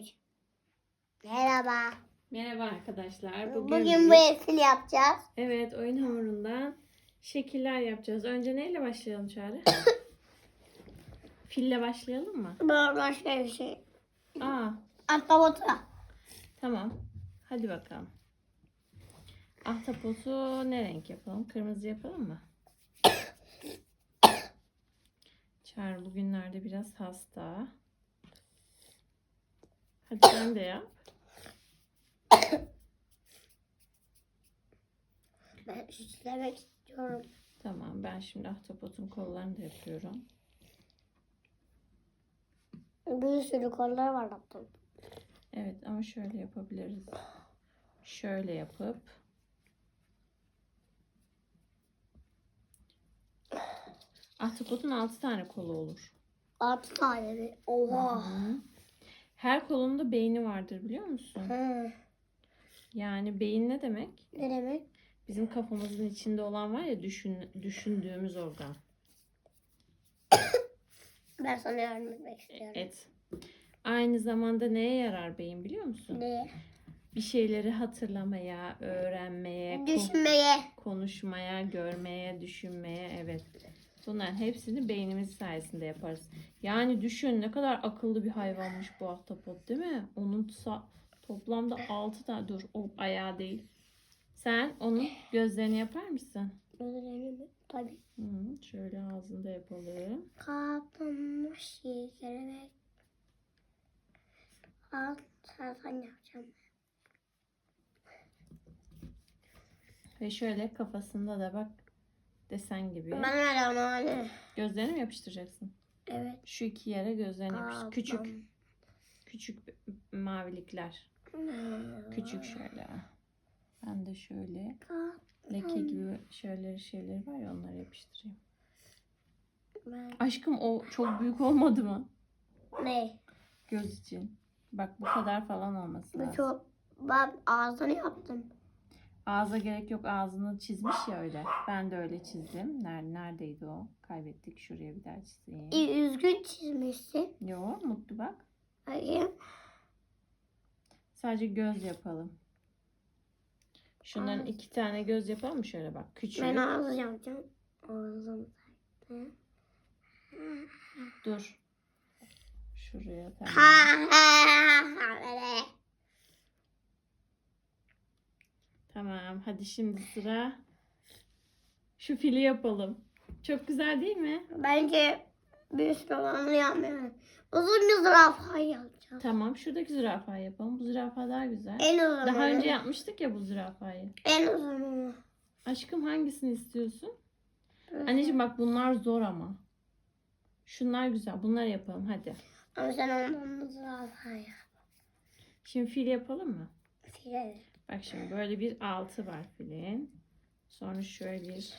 Üç. Merhaba. Merhaba arkadaşlar. Bugün, Bugün, bu hepsini yapacağız. evet oyun hamurundan şekiller yapacağız. Önce neyle başlayalım Çağrı? Fille başlayalım mı? Başka bir şey. Aa Ahtapota. tamam. Hadi bakalım. Ahtapotu ne renk yapalım? Kırmızı yapalım mı? Çağrı bugünlerde biraz hasta. Hadi sen de yap. Ben süslemek istiyorum. Tamam ben şimdi ahtapotun kollarını da yapıyorum. Bir sürü kollar var yaptım. Evet ama şöyle yapabiliriz. Şöyle yapıp Ahtapotun 6 tane kolu olur. Altı tane mi? Oha. Hı. Her kolunda beyni vardır biliyor musun? Hı. Yani beyin ne demek? Ne demek? Bizim kafamızın içinde olan var ya düşün, düşündüğümüz organ. Ben sana yardım etmek istiyorum. Et. Aynı zamanda neye yarar beyin biliyor musun? Ne? Bir şeyleri hatırlamaya, öğrenmeye, Düşünmeye. konuşmaya, görmeye, düşünmeye evet. Bunların hepsini beynimiz sayesinde yaparız. Yani düşün ne kadar akıllı bir hayvanmış bu ahtapot değil mi? Onun toplamda 6 tane dur o ayağı değil. Sen onun gözlerini yapar mısın? Gözlerini mi? Tabii. Hı, şöyle ağzında yapalım. Kapılmış kelebek. Al sen sen yapacağım. Ve şöyle kafasında da bak desen gibi. Ben öyle onu hani. Gözlerini mi yapıştıracaksın? Evet. Şu iki yere gözlerini yapıştır. Küçük küçük mavilikler. Küçük şöyle. Ben de şöyle leke gibi şöyle şeyleri var ya onları yapıştırayım. Ben... Aşkım o çok büyük olmadı mı? Ne? Göz için. Bak bu kadar falan olması Bu lazım. çok... Ben ağzını yaptım. Ağza gerek yok ağzını çizmiş ya öyle. Ben de öyle çizdim. Nerede, neredeydi o? Kaybettik. Şuraya bir daha çizeyim. İyi, üzgün çizmişsin. Yo mutlu bak. Hayır. Sadece göz yapalım. Şunların Aa. iki tane göz yapalım mı şöyle bak. Küçük. Ben ağzı yapacağım. Ağzım. Dur. Şuraya tamam. Ha ha ha. Böyle. Tamam. Hadi şimdi sıra şu fili yapalım. Çok güzel değil mi? Bence sürü olanı yapmayalım. Uzun bir zürafayı yapacağım. Tamam. Şuradaki zürafayı yapalım. Bu zürafa daha güzel. En uzun. Daha önce yapmıştık ya bu zürafayı. En uzun. Aşkım hangisini istiyorsun? Anneciğim bak bunlar zor ama. Şunlar güzel. Bunları yapalım hadi. Ama sen ondan da zürafayı yap. Şimdi fil yapalım mı? File. Bak şimdi böyle bir altı var filin. Sonra şöyle bir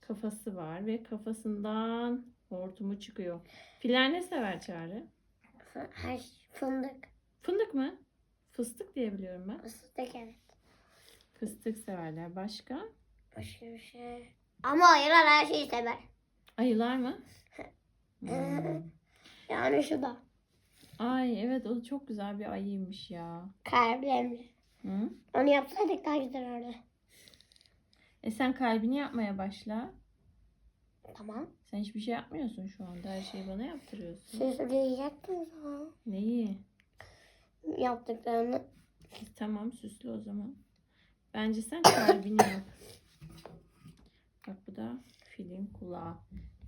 kafası var ve kafasından hortumu çıkıyor. Filler ne sever Çağrı? Her fındık. Fındık mı? Fıstık diye biliyorum ben. Fıstık evet. Fıstık severler. Başka? Başka bir şey. Ama ayılar her şeyi sever. Ayılar mı? Hmm. Yani şu da. Ay evet o çok güzel bir ayıymış ya. Kalplemli. Hı? Onu yapsaydık daha güzel olurdu. E sen kalbini yapmaya başla. Tamam. Sen hiçbir şey yapmıyorsun şu anda. Her şeyi bana yaptırıyorsun. Süsleyecektin zaman. Neyi? Yaptıklarını. Tamam süslü o zaman. Bence sen kalbini yap. Bak bu da filin kulağı.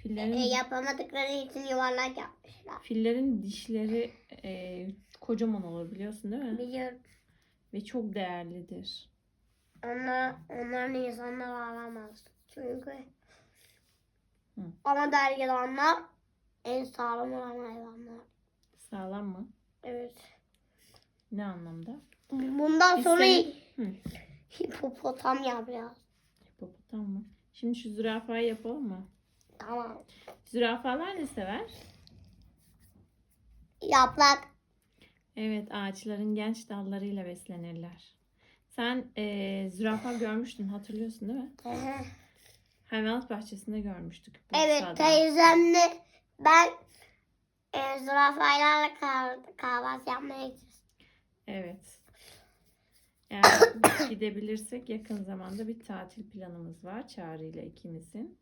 Fillerin, E, yapamadıkları için yuvarlak yapmışlar. fillerin dişleri e, kocaman olur biliyorsun değil mi? Biliyorum. Ve çok değerlidir. Onlar, onların insanlar alamaz. Çünkü Hı. ama dergelanlar en sağlam olan hayvanlar. Sağlam mı? Evet. Ne anlamda? Bundan sonra Hı. hipopotam yapacağız. Hipopotam mı? Şimdi şu zürafayı yapalım mı? Tamam. Zürafalar ne sever? Yaprak. Evet ağaçların genç dallarıyla beslenirler. Sen e, zürafa görmüştün hatırlıyorsun değil mi? Hı hı. Hayvanat bahçesinde görmüştük. evet teyzemle ben e, zürafalarla kah- kahvaltı yapmaya gideceğiz. Evet. Eğer gidebilirsek yakın zamanda bir tatil planımız var Çağrı ile ikimizin.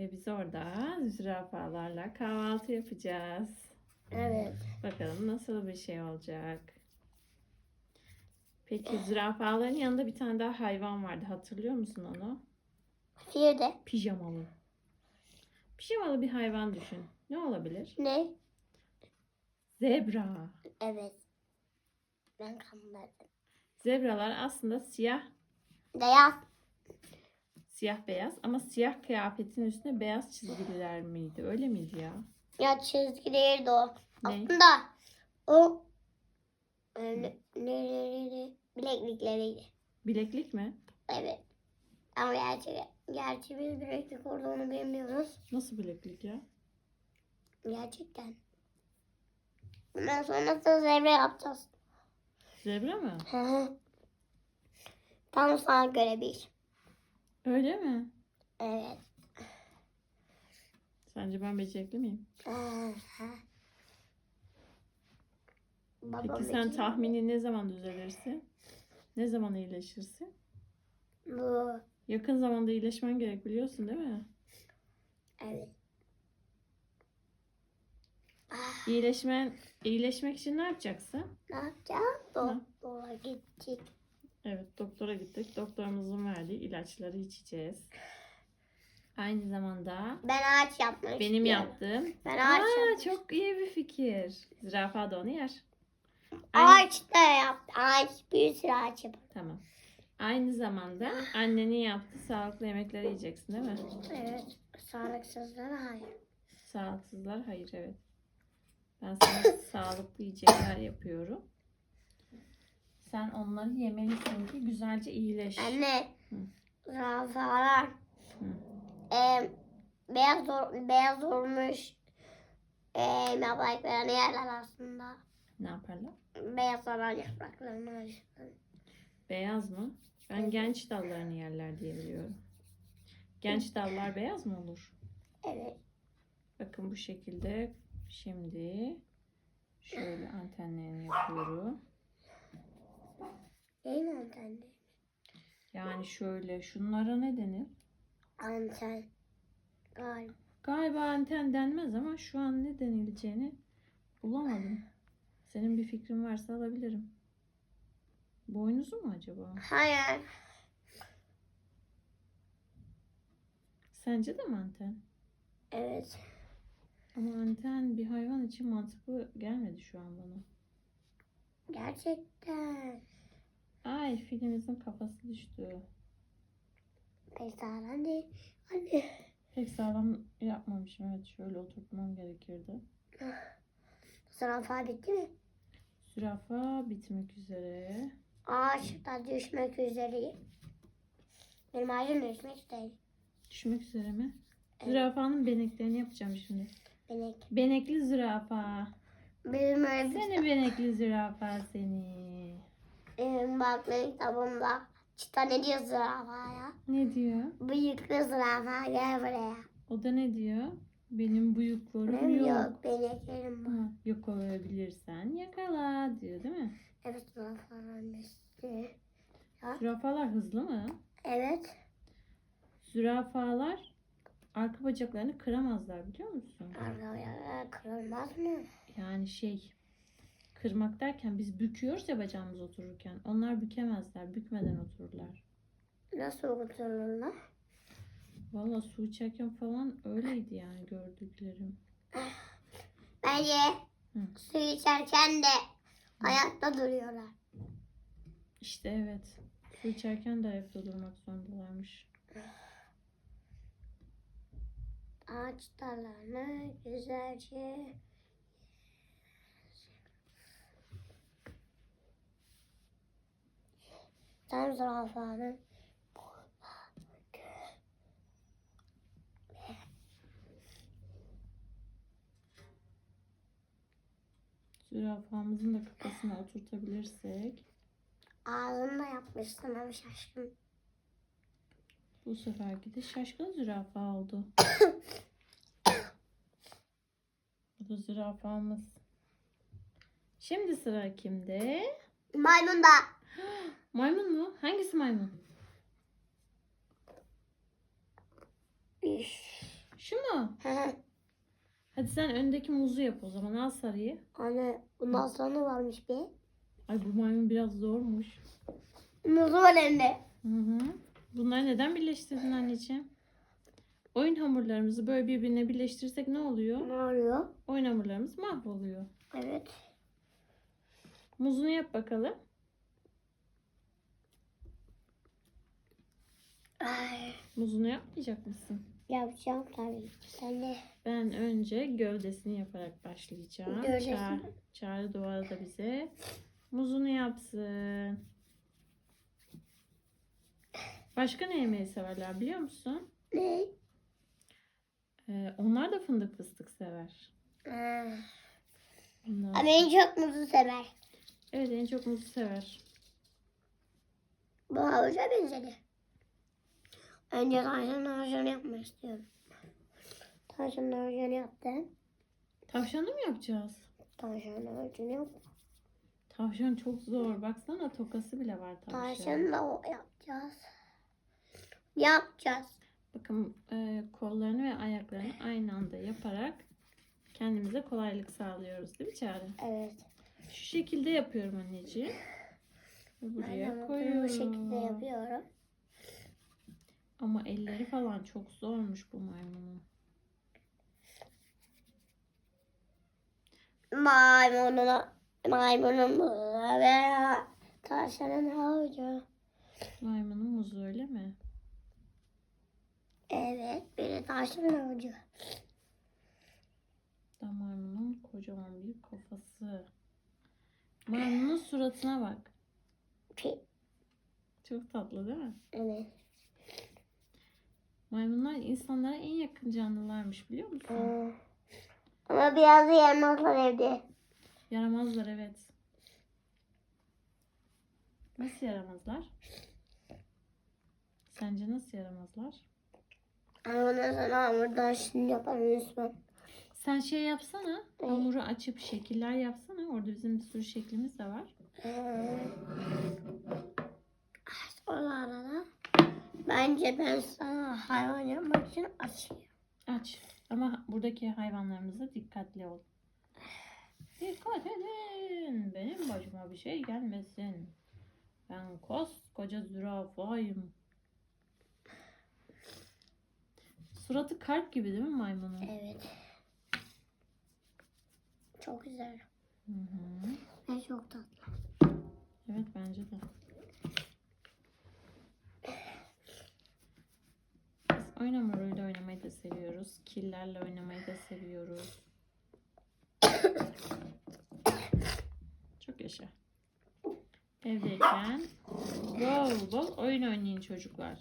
Ve biz orada zürafalarla kahvaltı yapacağız. Evet. Bakalım nasıl bir şey olacak. Peki zürafaların yanında bir tane daha hayvan vardı. Hatırlıyor musun onu? Bir de Pijamalı. Pijamalı bir hayvan düşün. Ne olabilir? ne? Zebra. Evet. Ben kanmadım. Zebralar aslında siyah Beyaz. Siyah beyaz ama siyah kıyafetin üstüne beyaz çizgiler miydi? Öyle miydi ya? Ya çizgi değildi o. Ne? Aslında o e, ne, ne, ne, bileklikleriydi. Bileklik mi? Evet. Ama gerçi, gerçi biz bileklik olduğunu bilmiyoruz. Nasıl bileklik ya? Gerçekten. Bundan sonra da zevre yapacağız. Zebra mı? Hı hı. Tam sana göre bir. Öyle mi? Evet. Sence ben becerikli miyim? Babam Peki sen için tahmini ne zaman düzelirsin? Ne zaman iyileşirsin? Bu. Yakın zamanda iyileşmen gerek biliyorsun değil mi? Evet. Ah, İyileşmen, iyileşmek için ne yapacaksın? ne yapacağız? Doktora gidecek. Evet doktora gittik. Doktorumuzun verdiği ilaçları içeceğiz. Aynı zamanda Ben ağaç yapmak benim istiyorum. yaptığım Ben ağaç Aa, yapmak çok iyi bir fikir. Zürafa da onu yer. Aynı- Ağaç da yap. Ağaç bir sürü ağaç yap. Tamam. Aynı zamanda annenin yaptığı sağlıklı yemekleri yiyeceksin değil mi? Evet. Sağlıksızlara hayır. Sağlıksızlar hayır evet. Ben sana sağlıklı yiyecekler yapıyorum. Sen onları yemelisin ki güzelce iyileş. Anne. Hı. Zürafalar. Hı. E, beyaz, beyaz olmuş. E, yapraklarını yerler aslında. Ne yaparlar? Beyaz olan yapraklarını yerler. Beyaz mı? Ben Evet. genç dallarını yerler diye biliyorum. Genç dallar beyaz mı olur? Evet. Bakın bu şekilde şimdi şöyle antenlerini yapıyorum. Değil mi anten? Yani şöyle şunlara ne denir? Anten. Galiba. Galiba anten denmez ama şu an ne denileceğini bulamadım. Senin bir fikrin varsa alabilirim. Boynuzu mu acaba? Hayır. Sence de mi anten? Evet. Ama anten bir hayvan için mantıklı gelmedi şu an bana. Gerçekten. Ay filimizin kafası düştü. Pek sağlam değil. Anne. Pek sağlam yapmamışım. Evet şöyle oturtmam gerekirdi. Zürafa bitti mi? Zürafa bitmek üzere. Ağaç da düşmek üzere. Benim ağacım düşmek üzere. Düşmek üzere mi? Evet. Zürafanın beneklerini yapacağım şimdi. Benek. Benekli zürafa. Benim öyle Seni benekli zürafa seni. Benim bak benim kitabımda çıta ne diyor zürafaya? Ne diyor? Bıyıklı zürafa gel buraya. O da ne diyor? Benim bıyıklarım Benim yok. yok. Beneklerim var. Ha, yakalayabilirsen yakala diyor değil mi? Evet zürafanın üstü. Zürafalar hızlı mı? Evet. Zürafalar arka bacaklarını kıramazlar biliyor musun? Arkalara kırılmaz mı? Yani şey kırmak derken biz büküyoruz ya bacağımız otururken. Onlar bükemezler. Bükmeden otururlar. Nasıl otururlar? Valla su içerken falan öyleydi yani gördüklerim. Bence Hı. su içerken de ayakta duruyorlar. İşte evet. Su içerken de ayakta durmak zorundalarmış. Ağaç dallarını güzelce Sen zürafanın Zürafamızın da kafasına oturtabilirsek ağzını da yapmışsın ama şaşkın. bu seferki de şaşkın zürafa oldu. Bu Bu zürafamız. Şimdi sıra kimde? Maymun da. Maymun mu? Hangisi maymun? Şu mu? Hadi sen öndeki muzu yap o zaman. Al sarıyı. Anne bundan sonra varmış bir. Ay bu maymun biraz zormuş. Muzu var elinde. Hı hı. Bunları neden birleştirdin anneciğim? Oyun hamurlarımızı böyle birbirine birleştirirsek ne oluyor? Ne oluyor? Oyun hamurlarımız mahvoluyor. Evet. Muzunu yap bakalım. Ay, Muzunu yapmayacak mısın? yapacağım tabii. Sen de. Ben önce gövdesini yaparak başlayacağım. Gövdesini. Ça- Çağrı Doğan da bize muzunu yapsın. Başka ne yemeği severler biliyor musun? Ne? Ee, onlar da fındık fıstık sever. Ondan Ama en çok muzu sever. Evet en çok muzu sever. Bu havuca benzedi. Önce tavşanın havucunu yapmak istiyorum. Tavşanın havucunu yaptım. Tavşanı mı yapacağız? Tavşanın havucunu yaptım. Tavşan çok zor. Baksana tokası bile var tavşan. Tavşanı da o yapacağız. Yapacağız. Bakın e, kollarını ve ayaklarını aynı anda yaparak kendimize kolaylık sağlıyoruz değil mi Çağrı? Evet. Şu şekilde yapıyorum anneciğim. Buraya de koyuyorum. bu şekilde yapıyorum. Ama elleri falan çok zormuş bu maymunun. Maymunun maymunun muzu ve tavşanın havucu. Maymunun muzu öyle mi? Evet, bir de tavşanın havucu. Da maymunun kocaman bir kafası. Maymunun suratına bak. Pi- Çok tatlı değil mi? Evet. Maymunlar insanlara en yakın canlılarmış biliyor musun? Ama biraz da yaramazlar evde. Yaramazlar evet. Nasıl yaramazlar? Sence nasıl yaramazlar? Ama ondan sonra hamurdan şimdi yaparım. Sen şey yapsana. Hamuru açıp şekiller yapsana. Orada bizim bir sürü şeklimiz de var. Bence ben sana hayvan yapmak için açayım. Aç. Ama buradaki hayvanlarımıza dikkatli ol. Dikkat edin. Benim başıma bir şey gelmesin. Ben koskoca zürafayım. Suratı kalp gibi değil mi maymunun? Evet. Çok güzel. Hı hı. Ve çok tatlı. Evet bence de. Biz oyun hamuruyla oynamayı da seviyoruz. Killerle oynamayı da seviyoruz. Çok yaşa. Evdeyken bol bol oyun oynayın çocuklar.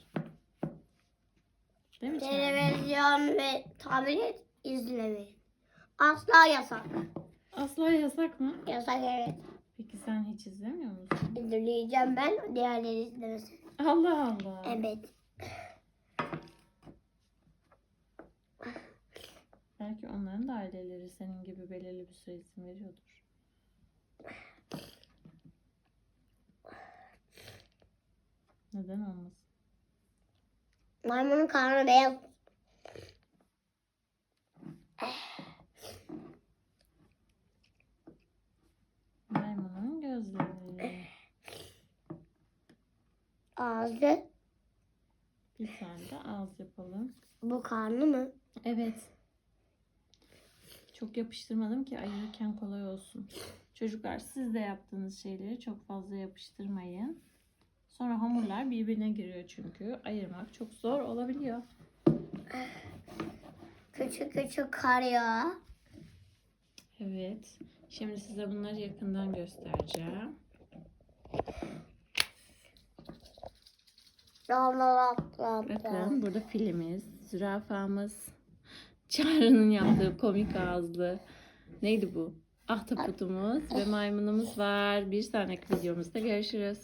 Değil mi? Televizyon ve tablet izlemeyin. Asla yasak. Asla yasak mı? Yasak evet. Peki sen hiç izlemiyor musun? İzleyeceğim ben. Diğerleri izlemesin. Allah Allah. Evet. Belki onların da aileleri senin gibi belirli bir süre izin veriyordur. Neden olmasın? Maymunun karnı beyaz. Maymunun gözleri. Ağzı. Bir tane de ağız yapalım. Bu karnı mı? Evet. Çok yapıştırmadım ki ayırırken kolay olsun. Çocuklar siz de yaptığınız şeyleri çok fazla yapıştırmayın. Sonra hamurlar birbirine giriyor çünkü. Ayırmak çok zor olabiliyor. Küçük küçük kar ya. Evet. Şimdi size bunları yakından göstereceğim. Bakın burada filimiz, zürafamız, Çağrı'nın yaptığı komik ağızlı. Neydi bu? Ahtapotumuz ve maymunumuz var. Bir sonraki videomuzda görüşürüz.